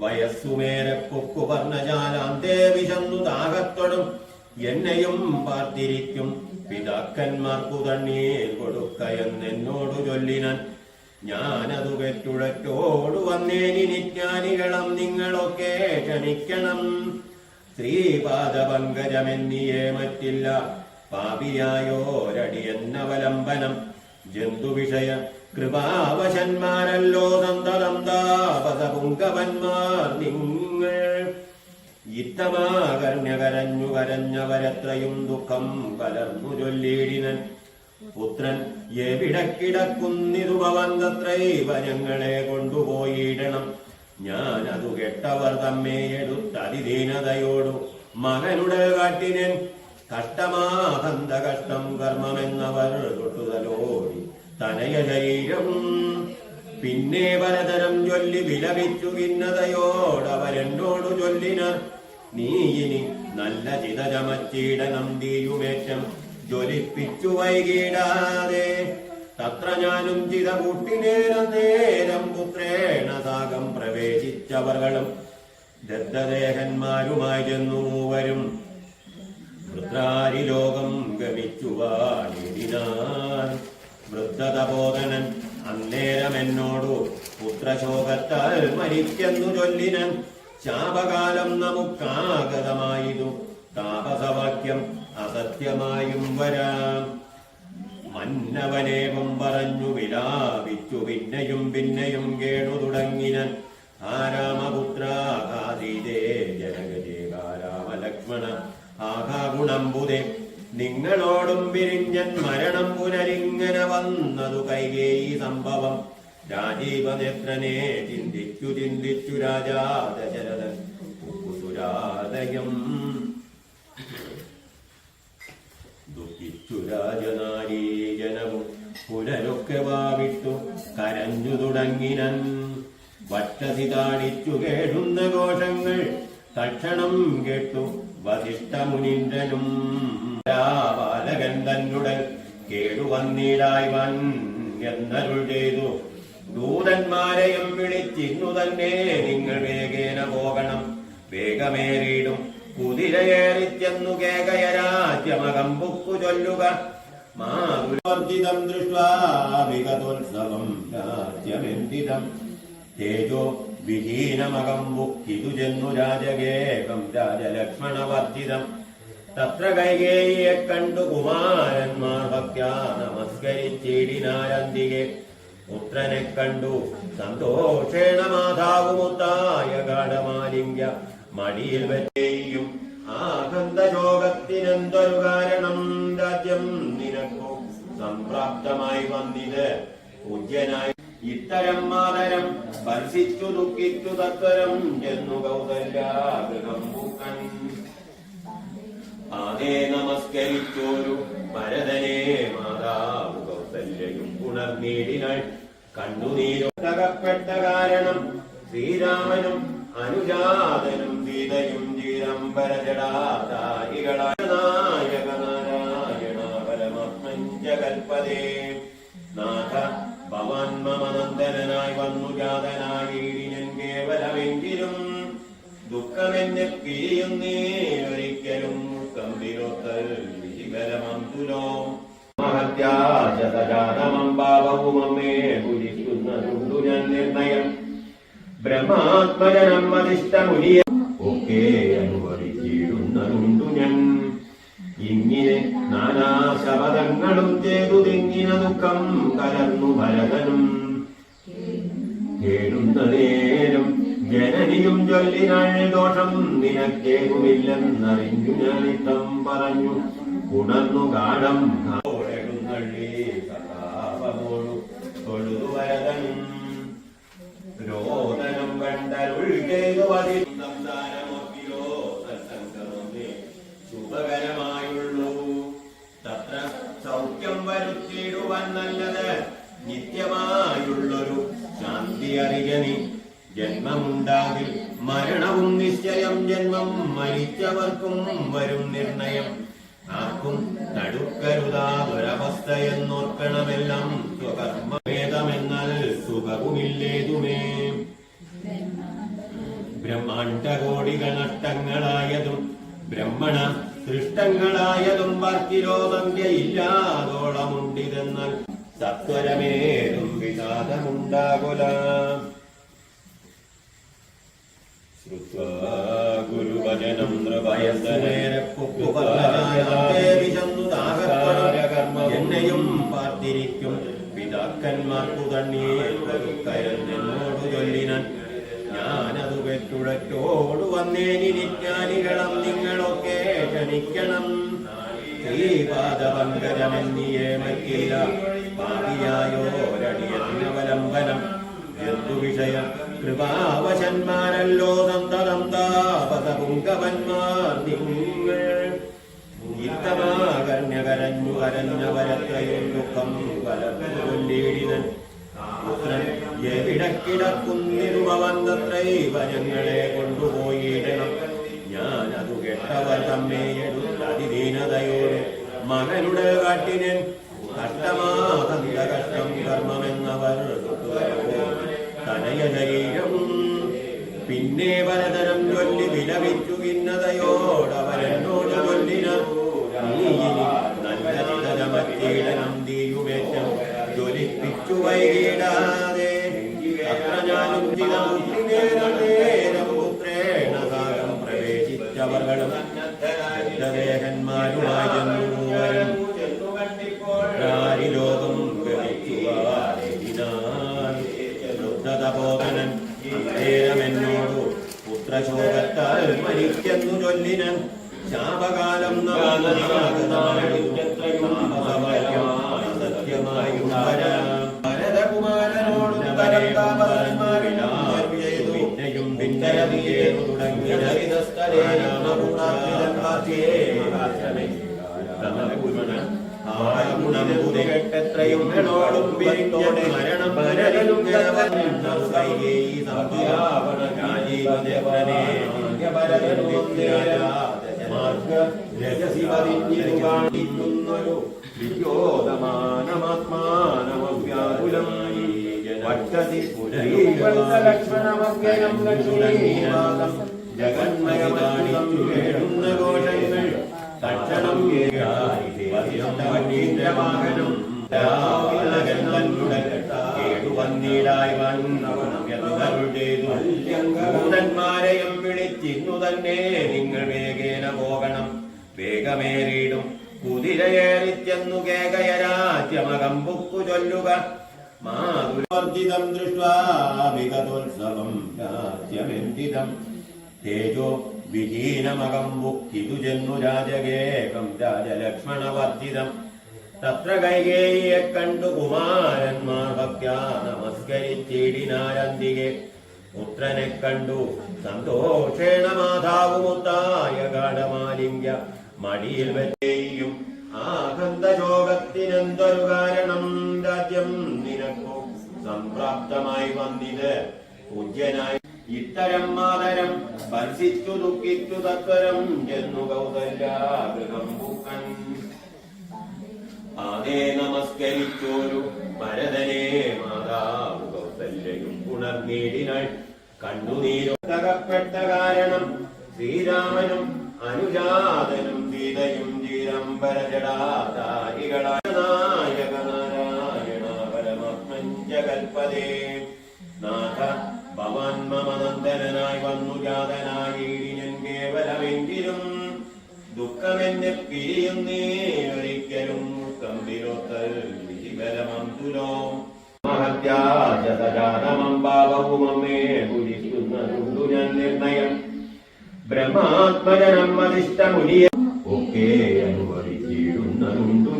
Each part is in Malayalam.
വയസ്സുമേരെ പൊക്കു വർണജാലാന്തേ വിശന്നു താകത്തൊടും. എന്നെയും പാർത്തിരിക്കും പിതാക്കന്മാർക്കു തണ്ണീർ കൊടുക്കയെന്നെന്നോടു ചൊല്ലിനൻ. ഞാനതു പെറ്റുഴറ്റോടു വന്നേനി നിങ്ങളൊക്കെ ക്ഷണിക്കണം. ശ്രീപാദപങ്കജമെന്നിയേ മറ്റില്ല. പാപിയായോരടിയെന്നവലംബനം. ജന്തുവിഷയ കൃപാവശന്മാരല്ലോ നന്ദനന്ദാപതപുങ്കവന്മാർ നിങ്ങൾ. ഇത്തമാകർണ്യ കരഞ്ഞു കരഞ്ഞവരത്രയും ദുഃഖം കലർന്നു ചൊല്ലിയിടിനൻ. പുത്രൻ എവിടക്കിടക്കുന്നിതു ഭവന്തത്രൈവ ഞങ്ങളെ കൊണ്ടുപോയിടണം. ഞാൻ അതു കെട്ടവർ തമ്മേ എടുത്തതിദീനതയോടു മകനുടെ കാട്ടിനൻ. കഷ്ടമാകന്ത കഷ്ടം കർമ്മമെന്നവർ തൊട്ടുതലോടി തനയ ശരീരം പിന്നെ പലതരം ചൊല്ലി വിലപിച്ചു ഭിന്നതയോടവരെന്നോടു ചൊല്ലിന നീ ഇനി നല്ല ചിത ചമച്ചിടനം ജ്വലിപ്പിച്ചു വൈകിടാതെ തത്ര ഞാനും ചിത കൂട്ടിനേരം നേരം പുത്രേണ താകം പ്രവേശിച്ചവർകളും ദത്തദേഹന്മാരുമായി ചെന്നു വരും വൃദ്ധാരി ലോകം ഗമിച്ചുവാടിനാൻ വൃദ്ധതബോധനൻ അന്നേരം എന്നോടു പുത്രശോകത്താൽ മരിക്കുന്നു ചൊല്ലിനൻ. ശാപകാലം നമുക്കാഗതമായിരുന്നു താപസവാക്യം അസത്യമായും വരാം. മന്നവനേവം പറഞ്ഞു വിലാപിച്ചു പിന്നെയും പിന്നെയും കേണു തുടങ്ങിനൻ. ആരാമപുത്രാകാതീതേ ജനകജേകാരാമലക്ഷ്മണ ആഹാഗുണംബുദേ നിങ്ങളോടും പിരിഞ്ഞൻ മരണം പുനരിങ്ങനെ വന്നതു കൈകേയി സംഭവം. രാജീവനേത്രനെ ചിന്തിച്ചു ചിന്തിച്ചു രാജാ ദശരഥൻ ദുഃഖിച്ചു രാജനാരീജനവും പുനരൊക്കെ വാവിട്ടു കരഞ്ഞു തുടങ്ങിനൻ. വട്ടതി താടിച്ചു കേടുന്ന ഘോഷങ്ങൾ തക്ഷണം കേട്ടു വസിഷ്ഠമുനിന്ദ്രനും ബാലകൻ കേടുവന്നിടായി വൻ എന്നരുൾ ചെയ്തു. ദൂതന്മാരെയും വിളിച്ചിന്നു തന്നെ നിങ്ങൾ വേഗേന പോകണം. വേഗമേറിയിടും. കുതിരയേറിച്ചെന്നു കേകയ രാജ്യമകം ബുക്കു ചൊല്ലുക മാതുലോർജിതം ദൃഷ്ടാവികതോത്സവം രാജ്യമെന്തിതം. തേജോ വിഹീനമകം പുക്കിതു ചെന്നു രാജകേകം രാജലക്ഷ്മണവർജിതം. തത്ര കൈകേയിയെ കണ്ടു കുമാരന്മാർ ഭക്യാ നമസ്കരിച്ചിടിനാരന്തികെ പുത്രനെ കണ്ടു സന്തോഷേണ മാതാവുമുത്തായ ഗാഠമാലിംഗ്യ. മടിയിൽ വരെയും ആനന്ദരോഗത്തിനെന്തൊരു കാരണം രാജ്യം നിനക്കു? സംപ്രാപ്തമായി വന്നിത് പൂജ്യനായി. ഇത്തരം മാതരം സ്പർശിച്ചു ദുഃഖിച്ചു തത്വരം ചെന്നു കൗസല്യാഗ്രഹം പൂക്കൻ. ആദേ നമസ്കരിച്ചോരു ഭരതനെ മാതാവ് കൗസല്യയും ഉണർന്നീടിനാൾ കണ്ണുനീരൊട്ടകപ്പെട്ട കാരണം ശ്രീരാമനും അനുജാതനും സീതയും ജീരംബരജടാതാരികളായ നായക നാരായണ പരമാത്മഞ്ച നാഥ ഭവാൻ മമനന്ദനായി വന്നു ജാതനായിടിനൻ കേവലമെങ്കിലും ദുഃഖമെന്നെ പിരിയുന്നേരൊരിക്കലും കമ്പിരൊത്തൽ വിശികരമന്തുലോ മഹത്യാജതജാതമംബാവവുമമ്മേ കുരിക്കുന്നതുണ്ടു ഞാൻ നിർണയം ബ്രഹ്മാത്മജനം അധിഷ്ഠമുനിയ ഒക്കെ അനുവദിച്ചിടുന്നതുണ്ടു ഞാൻ ഇങ്ങനെ നാനാ ശബദങ്ങളും ചെയ്തു തിങ്ങിന ദുഃഖം കലർന്നു ഭരതനും. കേടുന്ന നേരം ജനനിയും ചൊല്ലിനാൾ ദോഷം നിനക്കേകുമില്ലെന്നറിഞ്ഞു ഞാനിത്തം പറഞ്ഞു. ഉണർന്നു കാടം രോദനം കണ്ടരുൾ ശുഭകരമായുള്ളൂ തത്ര നിത്യമായുള്ളൊരു ശാന്തി അറിയനി ജന്മമുണ്ടാകിൽ മരണവും നിശ്ചയം ജന്മം മരിച്ചവർക്കും വരും നിർണയം. ആർക്കും തടുക്കരുതാതൊരവസ്ഥയെന്നോർക്കണമെല്ലാം സ്വകർമ്മഭേദമെന്നാൽ സുഖവുമില്ലേതുമേ. ബ്രഹ്മാണ്ടകോടികൾ നഷ്ടങ്ങളായതും ബ്രഹ്മണ സൃഷ്ടങ്ങളായതും വർക്കിലോകന്ത്യയില്ലാതോളമുണ്ടിതെന്നാൽ സത്വരമേതും വിഷാദമുണ്ടാകുല ശ്രുത്വാ ഗുരുവചനം എന്നെയും പാർത്തിരിക്കും പിതാക്കന്മാർക്കു തണ്ണീർ കരുന്നോട് ചൊല്ലിനൻ. ഞാനത് പെറ്റുടറ്റോട് വന്നേനിരിക്കാനികളം നിങ്ങളൊക്കെ ക്ഷണിക്കണം. ശ്രീപാദപങ്കജമെന്നിയേ മറ്റില്ല പാപിയായോരടിയന്നവലംബനം എന്തു വിഷയം? കൃപാവശന്മാരല്ലോ സന്തതം താപസപുങ്കവന്മാർ നിങ്ങൾ ഇത്തമാകർണ്യകരഞ്ഞു കരഞ്ഞവരത്രയും ദുഃഖം കലർന്നു കൊല്ലിടിനൻ പുത്രൻ എവിടക്കിടക്കുന്നിരുവന്തത്രൈവ ഞങ്ങളെ കൊണ്ടുപോയിടണം. ഞാൻ അതു കെട്ടവർ തമ്മേ എടുത്തതിദീനതയോടെ മകനുടെ കാട്ടിനൻ കഷ്ടമാകന്ത കഷ്ടം കർമ്മമെന്നവർ തനയ ശരീരം പിന്നെ പലതരം ചൊല്ലി വിലവിച്ചു ഇന്നതയോടവരെന്നോട് ചൊല്ലിന. നീ ഇനി നല്ല ചിതരമറ്റീടനം തീയുമേറ്റം ജ്വലിപ്പിച്ചു വൈകിടാതെ പുത്രശോകത്താൽ മരിക്കുന്നു ചൊല്ലിനൻ ശാപകാലം ഭരതകുമാരനോടും തുടങ്ങിയ ോദമാനമാത്മാനമവ്യാകുലമായി വട്ടതി ലക്ഷ്മണമവ്യയം ലക്ഷ്മീവാദം ജഗന്മയമാണിച്ചു കേഴുന്ന ഘോഷങ്ങൾ തക്ഷണം വിളിച്ചിരുന്നു തന്നെ നിങ്ങൾ വേഗേന പോകണം വേഗമേറിയിടും. കുതിരയേറിച്ചെന്നു കേകയരാജ്യമകം ബുക്കു ചൊല്ലുക മാതുരാർജിതം വിഗതോത്സവം രാജ്യമെന്തിതം. തേജോ വിഹീനമകം ബുക്കിതു ജന്നു രാജകേകം രാജലക്ഷ്മണവർജിതം. തത്ര കൈകേയെ കണ്ടു കുമാരന്മാർ ഭക്യാ നമസ്കരിച്ചിടിനാരന്തികെ പുത്രനെ കണ്ടു സന്തോഷേണ മാതാവുമുത്തായ ഗാഠമാലിംഗ്യ. മടിയിൽ വെച്ചേയും ആകന്ദശോകത്തിനെന്തൊരു കാരണം രാജ്യം നിനക്കു? സംപ്രാപ്തമായി വന്നിത് പൂജ്യനായി. ഇത്തരം മാതരം സ്പർശിച്ചു ദുഃഖിച്ചു തത്വരം ചെന്നു കൗതല്യാഗൃഹം പൂക്കൻ ആദേ നമസ്കരിച്ചോരു ഭരതനെ മാതാവ് കൗസല്യയും പുണർനീടിനാൾ കണ്ണുനീരൊട്ടകപ്പെട്ട കാരണം ശ്രീരാമനും അനുജാതനും സീതയും ജീരംബരജടാതാരികളായ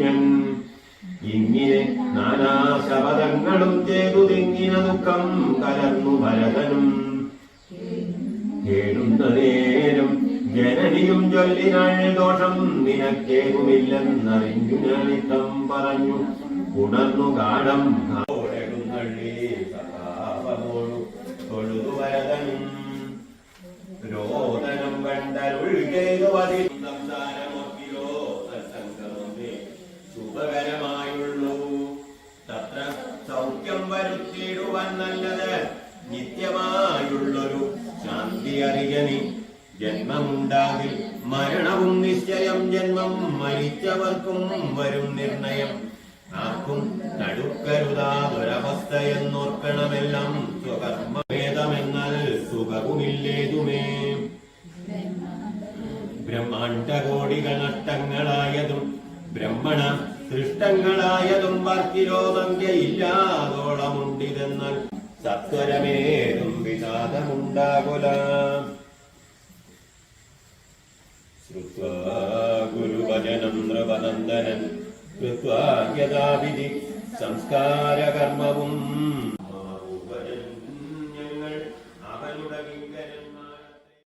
ഞാൻ ഇങ്ങനെ നാനാ ചെയ്തു തിങ്ങിന ദുഃഖം കലർന്നു ഭരതനും ചൊല്ലിനാൾ ദോഷം നിനക്കേകുമില്ലെന്നറിഞ്ഞു ഞാനിത്തം പറഞ്ഞു. ഉണർന്നു ഗാഠം രോദനം കണ്ടരുൾ ചെയ്തു മരിച്ചവർക്കും വരും നിർണയം. ആർക്കും നടുക്കരുതാതൊരവസ്ഥയെന്നോർക്കണമെല്ലാം സ്വകർമ്മഭേദമെന്നാൽ സുഖവുമില്ലേതുമേ. ബ്രഹ്മാണ്ടകോടികൾ നഷ്ടങ്ങളായതും ബ്രഹ്മണ സൃഷ്ടങ്ങളായതും വാക്കിലോമങ്കയില്ലാതോളമുണ്ടിതെന്നാൽ സത്വരമേതും വിഷാദമുണ്ടാകുല ശ്രുത്വാ ഗുരുവചനം നൃപനന്ദനൻ കൃത്വാ സംസ്കാരകർമ്മവും